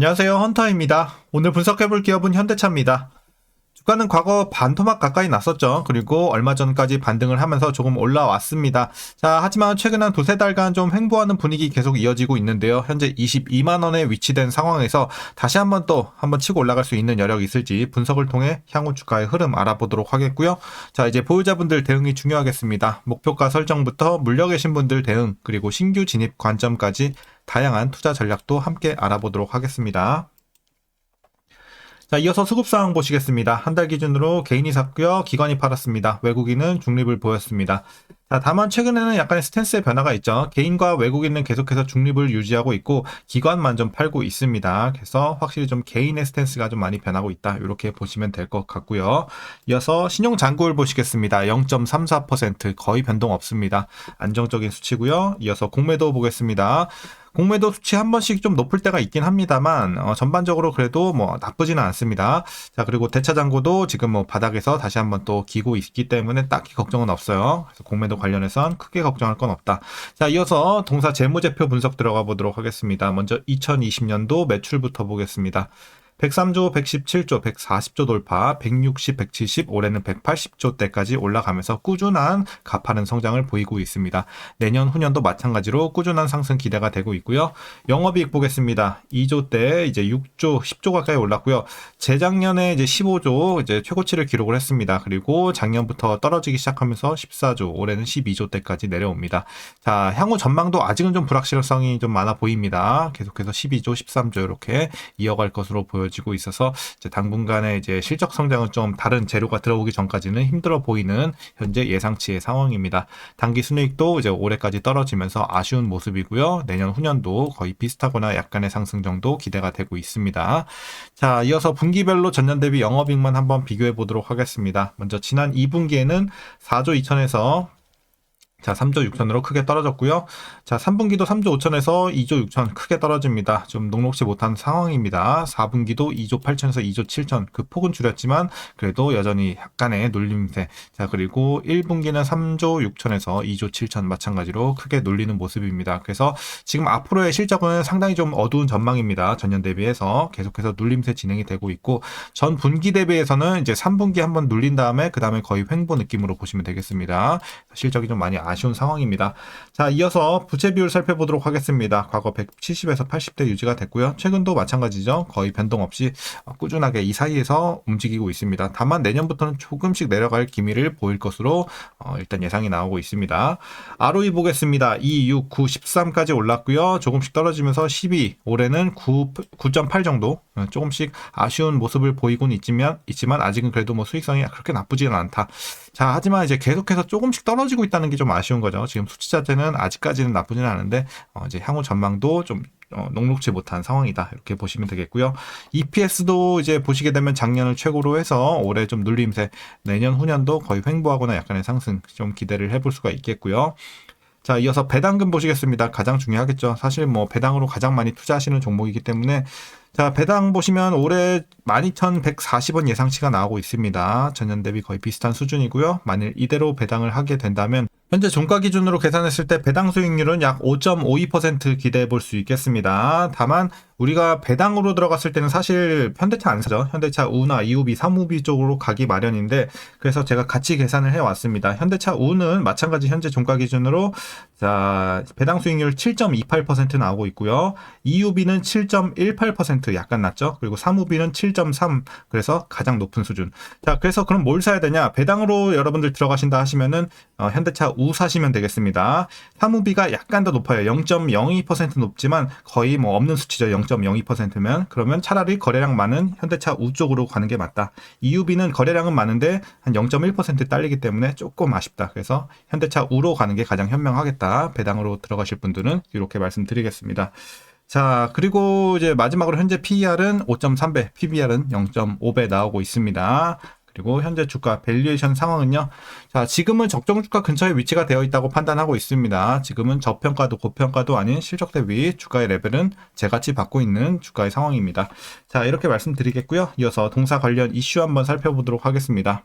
안녕하세요. 헌터입니다. 오늘 분석해볼 기업은 현대차입니다. 주가는 과거 반토막 가까이 났었죠. 그리고 얼마 전까지 반등을 하면서 조금 올라왔습니다. 자, 하지만 최근 한 두세 달간 좀 횡보하는 분위기 계속 이어지고 있는데요. 현재 22만 원에 위치된 상황에서 다시 한번 또 한번 치고 올라갈 수 있는 여력이 있을지 분석을 통해 향후 주가의 흐름 알아보도록 하겠고요. 자, 이제 보유자분들 대응이 중요하겠습니다. 목표가 설정부터 물려 계신 분들 대응, 그리고 신규 진입 관점까지 다양한 투자 전략도 함께 알아보도록 하겠습니다. 자, 이어서 수급 상황 보시겠습니다. 한 달 기준으로 개인이 샀고요. 기관이 팔았습니다. 외국인은 중립을 보였습니다. 자, 다만 최근에는 약간의 스탠스의 변화가 있죠. 개인과 외국인은 계속해서 중립을 유지하고 있고 기관만 좀 팔고 있습니다. 그래서 확실히 좀 개인의 스탠스가 좀 많이 변하고 있다. 이렇게 보시면 될 것 같고요. 이어서 신용 잔고율 보시겠습니다. 0.34% 거의 변동 없습니다. 안정적인 수치고요. 이어서 공매도 보겠습니다. 공매도 수치 한 번씩 좀 높을 때가 있긴 합니다만 어, 전반적으로 그래도 뭐 나쁘지는 않습니다. 자 그리고 대차 잔고도 지금 뭐 바닥에서 다시 한번 또 기고 있기 때문에 딱히 걱정은 없어요. 그래서 공매도 관련해선 크게 걱정할 건 없다. 자 이어서 동사 재무제표 분석 들어가 보도록 하겠습니다. 먼저 2020년도 매출부터 보겠습니다. 103조, 117조, 140조 돌파, 160, 170, 올해는 180조 대까지 올라가면서 꾸준한 가파른 성장을 보이고 있습니다. 내년 후년도 마찬가지로 꾸준한 상승 기대가 되고 있고요. 영업이익 보겠습니다. 2조 대 이제 6조, 10조 가까이 올랐고요. 재작년에 이제 15조 이제 최고치를 기록을 했습니다. 그리고 작년부터 떨어지기 시작하면서 14조, 올해는 12조 대까지 내려옵니다. 자, 향후 전망도 아직은 좀 불확실성이 좀 많아 보입니다. 계속해서 12조, 13조 이렇게 이어갈 것으로 보여 보여지고 있어서 이제 당분간의 이제 실적 성장은 좀 다른 재료가 들어오기 전까지는 힘들어 보이는 현재 예상치의 상황입니다. 단기 순이익도 이제 올해까지 떨어지면서 아쉬운 모습이고요. 내년 후년도 거의 비슷하거나 약간의 상승 정도 기대가 되고 있습니다. 자, 이어서 분기별로 전년 대비 영업이익만 한번 비교해 보도록 하겠습니다. 먼저 지난 2분기에는 4조 2천에서 자, 3조 6천으로 크게 떨어졌고요. 자, 3분기도 3조 5천에서 2조 6천 크게 떨어집니다. 좀 녹록지 못한 상황입니다. 4분기도 2조 8천에서 2조 7천 그 폭은 줄였지만 그래도 여전히 약간의 놀림세. 자, 그리고 1분기는 3조 6천에서 2조 7천 마찬가지로 크게 놀리는 모습입니다. 그래서 지금 앞으로의 실적은 상당히 좀 어두운 전망입니다. 전년 대비해서 계속해서 눌림세 진행이 되고 있고 전 분기 대비해서는 이제 3분기 한번 눌린 다음에 그 다음에 거의 횡보 느낌으로 보시면 되겠습니다. 실적이 좀 많이 아쉬운 상황입니다. 자, 이어서 부채 비율 살펴보도록 하겠습니다. 과거 170에서 80대 유지가 됐고요. 최근도 마찬가지죠. 거의 변동 없이 꾸준하게 이 사이에서 움직이고 있습니다. 다만 내년부터는 조금씩 내려갈 기미를 보일 것으로 어, 일단 예상이 나오고 있습니다. ROE 보겠습니다. 2, 6, 9, 13까지 올랐고요. 조금씩 떨어지면서 12, 올해는 9, 9.8 정도 어, 조금씩 아쉬운 모습을 보이곤 있지만, 있지만 아직은 그래도 뭐 수익성이 그렇게 나쁘지는 않다. 자, 하지만 이제 계속해서 조금씩 떨어지고 있다는 게 좀 아쉬운 거죠. 지금 수치 자체는 아직까지는 나쁘지는 않은데, 어, 이제 향후 전망도 좀 어, 녹록지 못한 상황이다. 이렇게 보시면 되겠고요. EPS도 이제 보시게 되면 작년을 최고로 해서 올해 좀 눌림세, 내년 후년도 거의 횡보하거나 약간의 상승 좀 기대를 해볼 수가 있겠고요. 자, 이어서 배당금 보시겠습니다. 가장 중요하겠죠. 사실 뭐 배당으로 가장 많이 투자하시는 종목이기 때문에 자, 배당 보시면 올해 12,140원 예상치가 나오고 있습니다. 전년 대비 거의 비슷한 수준이고요. 만일 이대로 배당을 하게 된다면 현재 종가 기준으로 계산했을 때 배당 수익률은 약 5.52% 기대해 볼 수 있겠습니다. 다만 우리가 배당으로 들어갔을 때는 사실 현대차 안 사죠. 현대차 우나 이우비, 사무비 쪽으로 가기 마련인데 그래서 제가 같이 계산을 해 왔습니다. 현대차 우는 마찬가지 현재 종가 기준으로 자, 배당 수익률 7.28% 나오고 있고요. 이우비는 7.18% 약간 낮죠. 그리고 사무비는 7.3 그래서 가장 높은 수준. 자, 그래서 그럼 뭘 사야 되냐? 배당으로 여러분들 들어가신다 하시면은 어, 현대차 우 사시면 되겠습니다. 사무비가 약간 더 높아요. 0.02% 높지만 거의 뭐 없는 수치죠. 0.02%면 그러면 차라리 거래량 많은 현대차 우 쪽으로 가는 게 맞다. EUB는 거래량은 많은데 한 0.1% 딸리기 때문에 조금 아쉽다. 그래서 현대차 우로 가는 게 가장 현명하겠다. 배당으로 들어가실 분들은 이렇게 말씀드리겠습니다. 자, 그리고 이제 마지막으로 현재 PER은 5.3배, PBR은 0.5배 나오고 있습니다. 그리고 현재 주가 밸류에이션 상황은요. 자, 지금은 적정 주가 근처에 위치가 되어 있다고 판단하고 있습니다. 지금은 저평가도 고평가도 아닌 실적 대비 주가의 레벨은 제같이 받고 있는 주가의 상황입니다. 자, 이렇게 말씀드리겠고요. 이어서 동사 관련 이슈 한번 살펴보도록 하겠습니다.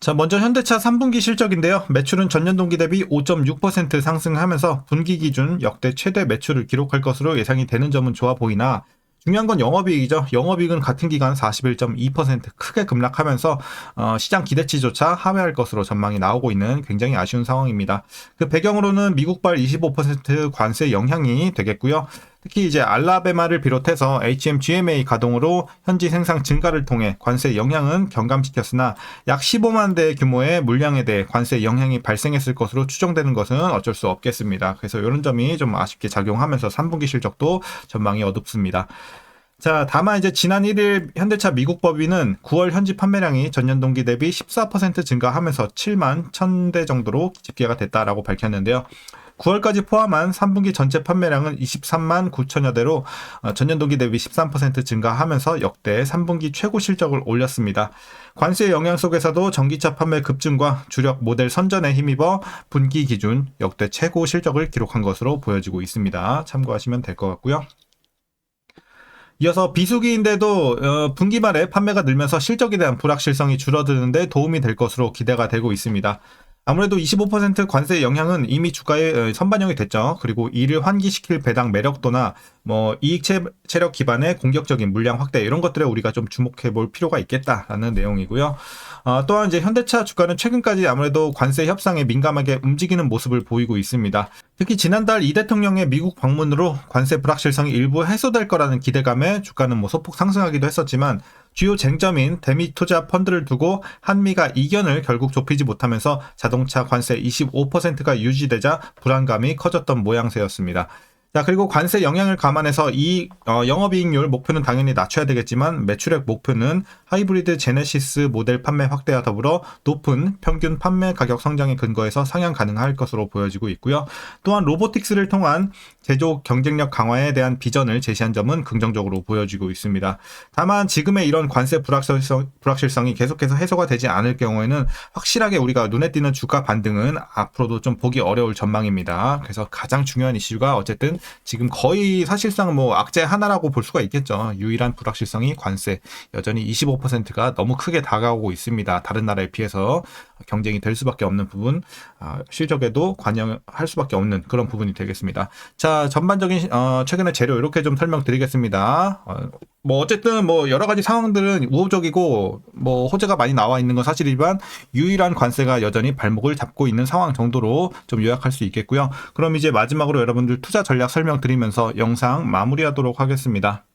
자, 먼저 현대차 3분기 실적인데요. 매출은 전년 동기 대비 5.6% 상승하면서 분기 기준 역대 최대 매출을 기록할 것으로 예상이 되는 점은 좋아 보이나 중요한 건 영업이익이죠. 영업이익은 같은 기간 41.2% 크게 급락하면서 어, 시장 기대치조차 하회할 것으로 전망이 나오고 있는 굉장히 아쉬운 상황입니다. 그 배경으로는 미국발 25% 관세 영향이 되겠고요. 특히 이제 알라베마를 비롯해서 HMGMA 가동으로 현지 생산 증가를 통해 관세 영향은 경감시켰으나 약 15만 대 규모의 물량에 대해 관세 영향이 발생했을 것으로 추정되는 것은 어쩔 수 없겠습니다. 그래서 이런 점이 좀 아쉽게 작용하면서 3분기 실적도 전망이 어둡습니다. 자, 다만 이제 지난 1일 현대차 미국 법인은 9월 현지 판매량이 전년 동기 대비 14% 증가하면서 7만 1000대 정도로 집계가 됐다라고 밝혔는데요. 9월까지 포함한 3분기 전체 판매량은 23만 9천여 대로 어, 전년 동기 대비 13% 증가하면서 역대 3분기 최고 실적을 올렸습니다. 관세 영향 속에서도 전기차 판매 급증과 주력 모델 선전에 힘입어 분기 기준 역대 최고 실적을 기록한 것으로 보여지고 있습니다. 참고하시면 될 것 같고요. 이어서 비수기인데도 어, 분기 말에 판매가 늘면서 실적에 대한 불확실성이 줄어드는데 도움이 될 것으로 기대가 되고 있습니다. 아무래도 25% 관세 영향은 이미 주가에 어, 선반영이 됐죠. 그리고 이를 환기시킬 배당 매력도나 뭐 이익 체력 기반의 공격적인 물량 확대 이런 것들에 우리가 좀 주목해 볼 필요가 있겠다라는 내용이고요. 어, 또한 이제 현대차 주가는 최근까지 아무래도 관세 협상에 민감하게 움직이는 모습을 보이고 있습니다. 특히 지난달 이 대통령의 미국 방문으로 관세 불확실성이 일부 해소될 거라는 기대감에 주가는 뭐 소폭 상승하기도 했었지만 주요 쟁점인 대미 투자 펀드를 두고 한미가 이견을 결국 좁히지 못하면서 자동차 관세 25%가 유지되자 불안감이 커졌던 모양새였습니다. 자, 그리고 관세 영향을 감안해서 이 어, 영업이익률 목표는 당연히 낮춰야 되겠지만 매출액 목표는 하이브리드 제네시스 모델 판매 확대와 더불어 높은 평균 판매 가격 성장에 근거해서 상향 가능할 것으로 보여지고 있고요. 또한 로보틱스를 통한 제조 경쟁력 강화에 대한 비전을 제시한 점은 긍정적으로 보여지고 있습니다. 다만 지금의 이런 관세 불확실성, 불확실성이 계속해서 해소가 되지 않을 경우에는 확실하게 우리가 눈에 띄는 주가 반등은 앞으로도 좀 보기 어려울 전망입니다. 그래서 가장 중요한 이슈가 어쨌든 지금 거의 사실상 뭐 악재 하나라고 볼 수가 있겠죠. 유일한 불확실성이 관세. 여전히 25%가 너무 크게 다가오고 있습니다. 다른 나라에 비해서 경쟁이 될 수밖에 없는 부분, 아, 실적에도 관여할 수밖에 없는 그런 부분이 되겠습니다. 자, 전반적인 어, 최근의 재료 이렇게 좀 설명드리겠습니다. 어, 뭐 어쨌든 뭐 여러 가지 상황들은 우호적이고 뭐 호재가 많이 나와 있는 건 사실이지만 유일한 관세가 여전히 발목을 잡고 있는 상황 정도로 좀 요약할 수 있겠고요. 그럼 이제 마지막으로 여러분들 투자 전략 설명드리면서 영상 마무리하도록 하겠습니다.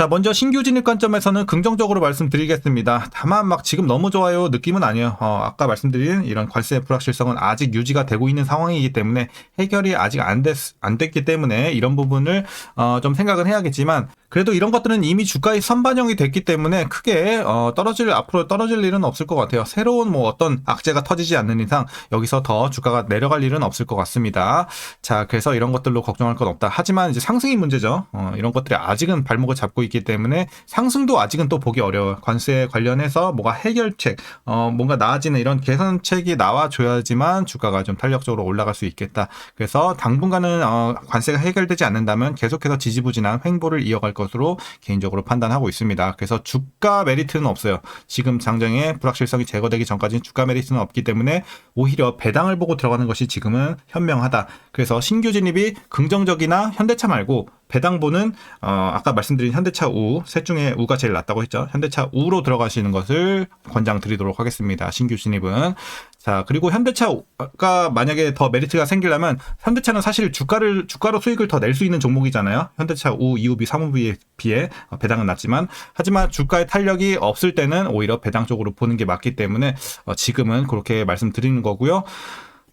자, 먼저 신규 진입 관점에서는 긍정적으로 말씀드리겠습니다. 다만 막 지금 너무 좋아요 느낌은 아니에요. 어, 아까 말씀드린 이런 관세 불확실성은 아직 유지가 되고 있는 상황이기 때문에 해결이 아직 안, 됐, 안 됐기 때문에 이런 부분을 어, 좀 생각은 해야겠지만 그래도 이런 것들은 이미 주가에 선반영이 됐기 때문에 크게 어, 떨어질 앞으로 떨어질 일은 없을 것 같아요. 새로운 뭐 어떤 악재가 터지지 않는 이상 여기서 더 주가가 내려갈 일은 없을 것 같습니다. 자, 그래서 이런 것들로 걱정할 건 없다. 하지만 이제 상승이 문제죠. 어, 이런 것들이 아직은 발목을 잡고 있기 때문에 상승도 아직은 또 보기 어려워요. 관세 관련해서 뭐가 해결책, 어, 뭔가 나아지는 이런 개선책이 나와줘야지만 주가가 좀 탄력적으로 올라갈 수 있겠다. 그래서 당분간은 어, 관세가 해결되지 않는다면 계속해서 지지부진한 횡보를 이어갈 것 으로 개인적으로 판단하고 있습니다. 그래서 주가 메리트는 없어요. 지금 장정의 불확실성이 제거되기 전까지는 주가 메리트는 없기 때문에 오히려 배당을 보고 들어가는 것이 지금은 현명하다. 그래서 신규 진입이 긍정적이나 현대차 말고 배당보는 어, 아까 말씀드린 현대차 우, 셋 중에 우가 제일 낫다고 했죠. 현대차 우로 들어가시는 것을 권장드리도록 하겠습니다. 신규 진입은. 자, 그리고 현대차가 만약에 더 메리트가 생기려면 현대차는 사실 주가를 주가로 수익을 더 낼 수 있는 종목이잖아요. 현대차 우, 이우비, 사무비에 비해 배당은 낮지만 하지만 주가의 탄력이 없을 때는 오히려 배당 쪽으로 보는 게 맞기 때문에 어, 지금은 그렇게 말씀드리는 거고요.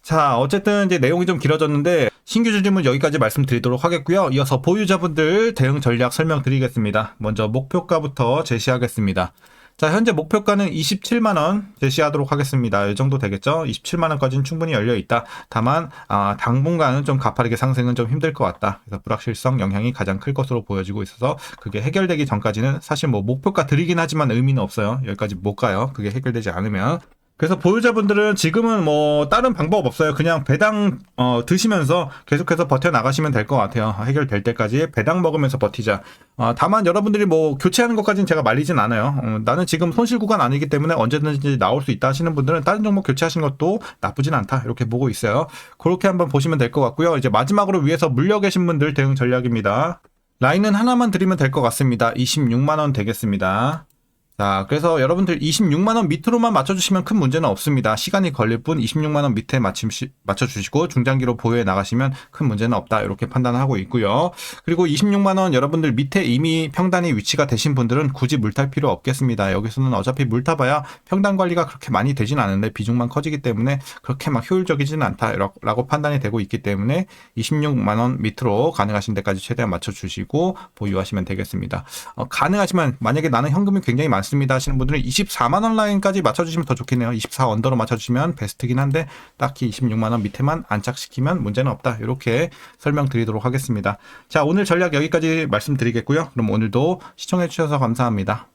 자, 어쨌든 이제 내용이 좀 길어졌는데 신규 주림은 여기까지 말씀드리도록 하겠고요. 이어서 보유자분들 대응 전략 설명드리겠습니다. 먼저 목표가부터 제시하겠습니다. 자, 현재 목표가는 27만원 제시하도록 하겠습니다. 이 정도 되겠죠? 27만원까지는 충분히 열려있다. 다만, 아, 당분간은 좀 가파르게 상승은 좀 힘들 것 같다. 그래서 불확실성 영향이 가장 클 것으로 보여지고 있어서 그게 해결되기 전까지는 사실 뭐 목표가 드리긴 하지만 의미는 없어요. 여기까지 못 가요. 그게 해결되지 않으면. 그래서 보유자분들은 지금은 뭐 다른 방법 없어요. 그냥 배당 어, 드시면서 계속해서 버텨 나가시면 될 것 같아요. 해결될 때까지 배당 먹으면서 버티자. 어, 다만 여러분들이 뭐 교체하는 것까지는 제가 말리진 않아요. 어, 나는 지금 손실 구간 아니기 때문에 언제든지 나올 수 있다 하시는 분들은 다른 종목 교체하시는 것도 나쁘진 않다 이렇게 보고 있어요. 그렇게 한번 보시면 될 것 같고요. 이제 마지막으로 위에서 물려 계신 분들 대응 전략입니다. 라인은 하나만 드리면 될 것 같습니다. 26만 원 되겠습니다. 자, 그래서 여러분들 26만원 밑으로만 맞춰주시면 큰 문제는 없습니다. 시간이 걸릴 뿐 26만원 밑에 맞춤 맞춰주시고 중장기로 보유해 나가시면 큰 문제는 없다. 이렇게 판단하고 있고요. 그리고 26만원 여러분들 밑에 이미 평단이 위치가 되신 분들은 굳이 물탈 필요 없겠습니다. 여기서는 어차피 물타봐야 평단 관리가 그렇게 많이 되진 않은데 비중만 커지기 때문에 그렇게 막 효율적이지는 않다라고 판단이 되고 있기 때문에 26만원 밑으로 가능하신 데까지 최대한 맞춰주시고 보유하시면 되겠습니다. 어, 가능하지만 만약에 나는 현금이 굉장히 많 습니다 하시는 분들은 24만 원 라인까지 맞춰주시면 더 좋겠네요. 24 언더로 맞춰주시면 베스트긴 한데 딱히 26만 원 밑에만 안착시키면 문제는 없다. 이렇게 설명드리도록 하겠습니다. 자 오늘 전략 여기까지 말씀드리겠고요. 그럼 오늘도 시청해주셔서 감사합니다.